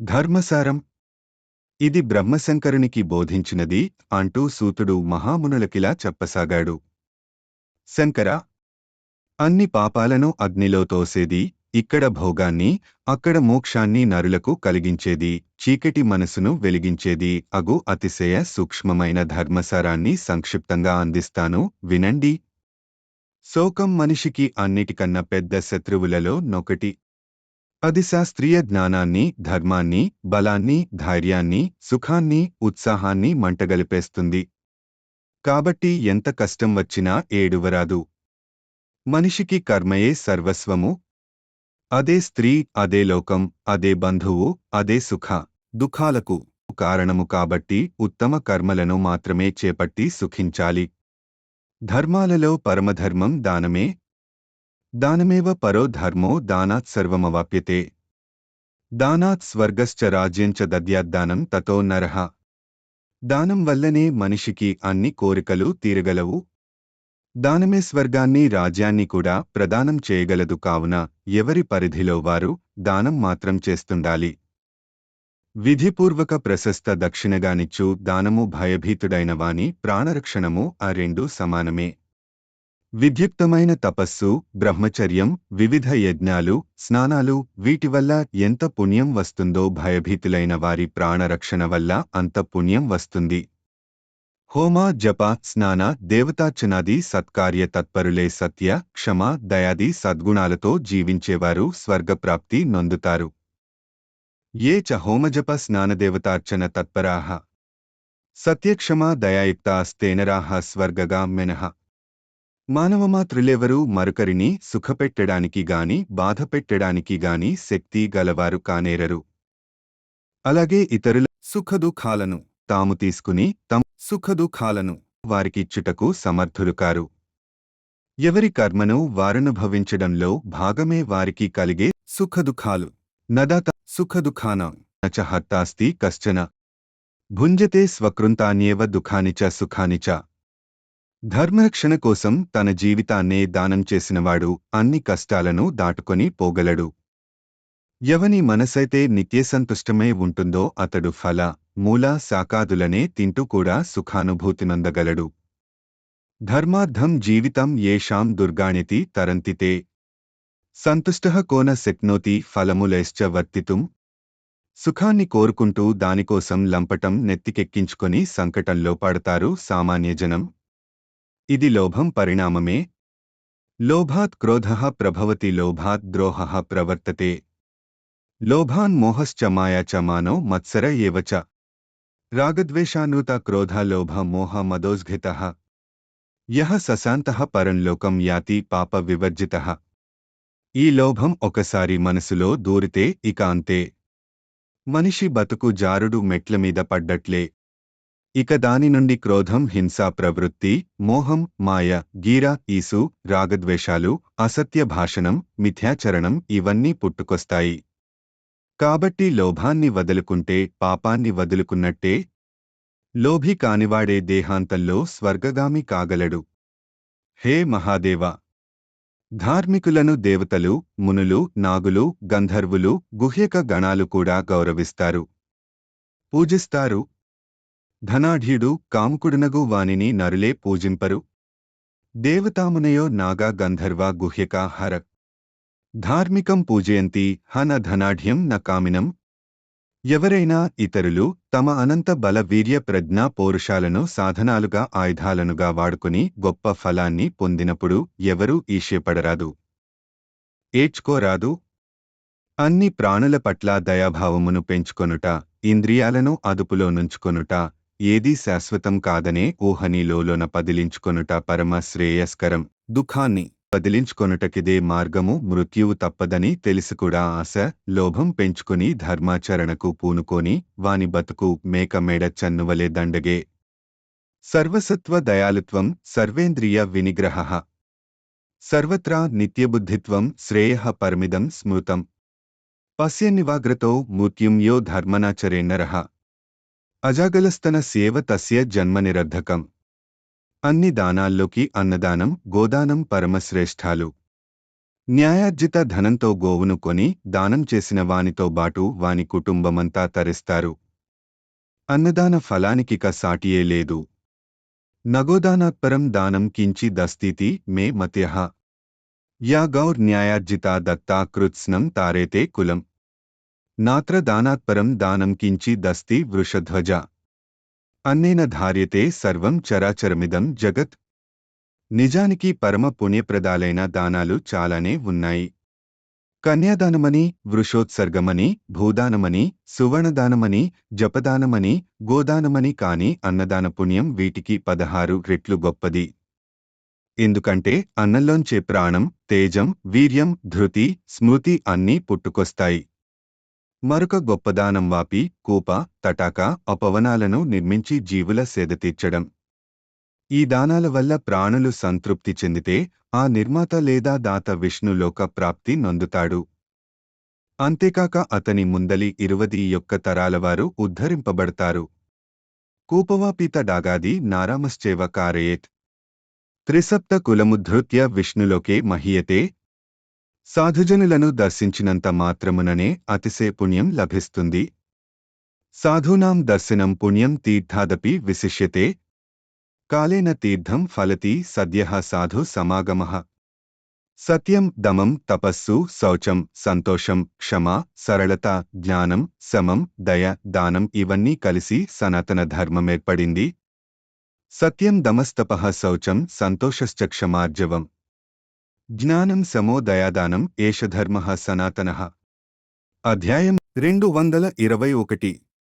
ధర్మసారం. ఇది బ్రహ్మశంకరునికి బోధించినది అంటూ సూతుడు మహామునులకిలా చెప్పసాగాడు. శంకర అన్ని పాపాలను అగ్నిలో తోసేది ఇక్కడ భోగాన్ని అక్కడ మోక్షాన్ని నరులకు కలిగించేది చీకటి మనసును వెలిగించేది అగు అతిశయ సూక్ష్మమైన ధర్మసారాన్ని సంక్షిప్తంగా అందిస్తాను వినండి. శోకం మనిషికి అన్నిటికన్నా పెద్ద శత్రువులలో నొకటి. అది శాస్త్రీయ జ్ఞానాన్ని ధర్మాన్ని బలాన్ని ధైర్యాన్ని సుఖాన్ని ఉత్సాహాన్ని మంటగలిపేస్తుంది. కాబట్టి ఎంత కష్టం వచ్చినా ఏడువరాదు. మనిషికి కర్మయే సర్వస్వము. అదే స్త్రీ అదే లోకం అదే బంధువు అదే సుఖ దుఃఖాలకు కారణము కాబట్టి ఉత్తమ కర్మలను మాత్రమే చేపట్టి సుఖించాలి. ధర్మాలలో పరమధర్మం దానమే దానమేవ పరో ధర్మో దానాత్ సర్వమవాప్యతే. దానాత్ స్వర్గశ్చ రాజ్యంచ దద్యాద్దానం తతో నరహ దానం వల్లనే మనిషికి అన్ని కోరికలు తీరగలవు. దానమే స్వర్గాన్ని రాజ్యాన్ని కూడా ప్రదానం చేయగలదు కావున ఎవరి పరిధిలో వారు దానం మాత్రం చేస్తుండాలి. విధిపూర్వక ప్రశస్త దక్షిణగానిచ్చు దానము భయభీతుడైన వాని ప్రాణరక్షణము ఆ రెండు సమానమే. విద్యుక్తమైన తపస్సు బ్రహ్మచర్యం వివిధ యజ్ఞాలు స్నానాలు వీటి వల్ల ఎంత పుణ్యం వస్తుందో భయభీతులైన వారి ప్రాణరక్షణ వల్ల అంత పుణ్యం వస్తుంది. హోమ జప స్నాన దేవతార్చనాది సత్కార్య తత్పరులే సత్య క్షమ దయాది సద్గుణాలతో జీవించేవారు స్వర్గప్రాప్తి నొందుతారు. ఏ చ హోమజప స్నానదేవతార్చన తత్పరాహ సత్యక్షమా దయాయుక్తాస్తేనరాః స్వర్గగా మెనః మానవమాతృలెవరూ మరొకరిని సుఖపెట్టడానికి గాని బాధపెట్టడానికి గాని శక్తి గలవారు కానేరరు. అలాగే ఇతరుల సుఖదుఖాలను తాము తీసుకుని తమ సుఖదుఖాలను వారికిచ్చుటకు సమర్థులు కారు. ఎవరి కర్మను వారనుభవించడంలో భాగమే వారికి కలిగే సుఖదుఖాలు. నదాత సుఖదుఖాన నచ హత్తాస్తి కశ్చన. భుంజతే స్వకృంతాన్యేవ దుఃఖాని చ సుఖాని చ. ధర్మరక్షణ కోసం తన జీవితాన్నే దానం చేసినవాడు అన్ని కష్టాలను దాటుకొని పోగలడు. ఎవని మనసైతే నిత్యసంతుష్టమే ఉంటుందో అతడు ఫల మూల శాకాదులనే తింటూ కూడా సుఖానుభూతినందగలడు ధర్మార్థం జీవితం ఏషాం దుర్గాణితి తరంతితే. సంతుష్టః కోన శక్నోతి ఫలములైశ్చ వర్తితుం. సుఖాన్ని కోరుకుంటూ దానికోసం లంపటం నెత్తికెక్కించుకొని సంకటంలో పడతారు సామాన్యజనం. ఇది లోభం పరిణామమే. లోభాత్ క్రోధః ప్రభవతి లోభాత్ ద్రోహ ప్రవర్తతే. లోభాన్ మోహశ్చ మాయా చ మానో మత్సర ఏవచ రాగద్వేషానుత క్రోధ లోభ మోహ మదోద్ఘిత. యహ సశాంతః పరంలోకం యాతి పాప వివర్జిత. ఈ లోభం ఒకసారి మనసులో దూరితే ఇక అంతే. మనిషి బతుకు జారుడు మెట్లమీద పడ్డట్లే. ఇక దాని నుండి క్రోధం హింసా ప్రవృత్తి మోహం మాయ గీర ఈసు రాగద్వేషాలు అసత్య భాషణం మిథ్యాచరణం ఇవన్నీ పుట్టుకొస్తాయి. కాబట్టి లోభాన్ని వదులుకుంటే పాపాన్ని వదులుకున్నట్టే లోభి కానివాడే దేహాంతంలో స్వర్గగామి కాగలడు. హే మహాదేవ! ధార్మికులను దేవతలు మునులు నాగులు గంధర్వులు గుహ్యక గణాలు కూడా గౌరవిస్తారు. పూజిస్తారు ధనాఢ్యుడు కాముకుడునగు వానిని నరులే పూజింపరు. దేవతామునయో నాగా గంధర్వ గుహ్యక హర. ధార్మికం పూజయంతి హన ధనాఢ్యం న కామినం. ఎవరైనా ఇతరులు తమ అనంత బల వీర్య ప్రజ్ఞా పౌరుషాలను సాధనాలుగా ఆయుధాలనుగా వాడుకుని గొప్ప ఫలాన్ని పొందినప్పుడు ఎవరూ ఈష్యపడరాదు ఏడ్చుకోరాదు. అన్ని ప్రాణుల పట్ల దయాభావమును పెంచుకొనుట ఇంద్రియాలను అదుపులో నుంచుకొనుట ఏదీ శాశ్వతం కాదనే ఊహనీలోలోన పదిలించుకొనుట పరమ శ్రేయస్కరం దుఃఖాన్ని పదిలించుకొనుటకిదే మార్గము మృత్యువు తప్పదని తెలిసికూడా ఆశ లోభం పెంచుకుని ధర్మాచరణకు పూనుకొని వాని బతుకు మేక మేడ చన్నువలే దండగే. సర్వసత్వ దయాలుత్వం సర్వేంద్రియ వినిగ్రహ. సర్వత్రా నిత్యబుద్ధిత్వం శ్రేయ పరిమిదం స్మృతం. పశ్యన్నివాగ్రతో మృత్యుం యో ధర్మనాచరేన్నరః అజాగలస్తన సేవ తస్య జన్మనిరర్ధకం అన్ని దానాల్లోకి అన్నదానం గోదానం పరమశ్రేష్ఠాలు. న్యాయార్జిత ధనంతో గోవును కొని దానం చేసిన వానితో బాటు వాని కుటుంబమంతా తరిస్తారు. అన్నదాన ఫలానికిక సాటియే లేదు. నగోదానాత్పరం దానం కించి దస్తీతి మే మత్యహ యా గౌర్ న్యాయార్జితా దత్తా కృత్స్నం తారేతే కులం. నాత్ర దానాత్పరం దానం కించి దస్తి వృషధ్వజ. అన్నేన ధార్యతే సర్వం చరాచరమిదం జగత్. నిజానికి పరమ పుణ్యప్రదాలైన దానాలు చాలానే ఉన్నాయి. కన్యాదానమని వృషోత్సర్గమని భూదానమని సువర్ణదానమని జపదానమని గోదానమని కాని అన్నదాన పుణ్యం వీటికి పదహారు రెట్లు గొప్పది. ఎందుకంటే అన్నంలోంచే ప్రాణం తేజం వీర్యం ధృతి స్మృతి అన్నీ పుట్టుకొస్తాయి. మరొక గొప్పదానం వాపి కూప తటాక అపవనాలను నిర్మించి జీవుల సేద తీర్చడం. ఈ దానాల వల్ల ప్రాణులు సంతృప్తి చెందితే ఆ నిర్మాత లేదా దాత విష్ణులోక ప్రాప్తి నొందుతాడు. అంతేకాక అతని ముందలి ఇరువది యొక్క తరాలవారు ఉద్ధరింపబడతారు. కూపవాపీత డాగాది నారామశ్చేవ కారయేత్. త్రిసప్త కులముద్ధృత్య విష్ణులోకే మహీయతే సాధుజనులను దర్శించినంత మాత్రముననే అతిశే పుణ్యం లభిస్తుంది. సాధూనాం దర్శనం పుణ్యం తీర్థాదపి విశిష్యతే. కాలేన తీర్థం ఫలతి సద్యః సాధు సమాగమః. సత్యం దమం తపస్సు శౌచం సంతోషం క్షమ సరళత జ్ఞానం సమం దయ దానం ఇవన్నీ కలిసి సనాతన ధర్మమేర్పడింది సత్యం దమస్తపః శౌచం సంతోషశ్చ క్షమార్జవం. జ్ఞానం సమో దయాదానం ఏష ధర్మః అధ్యాయం రెండు వందల ఇరవై ఒకటి.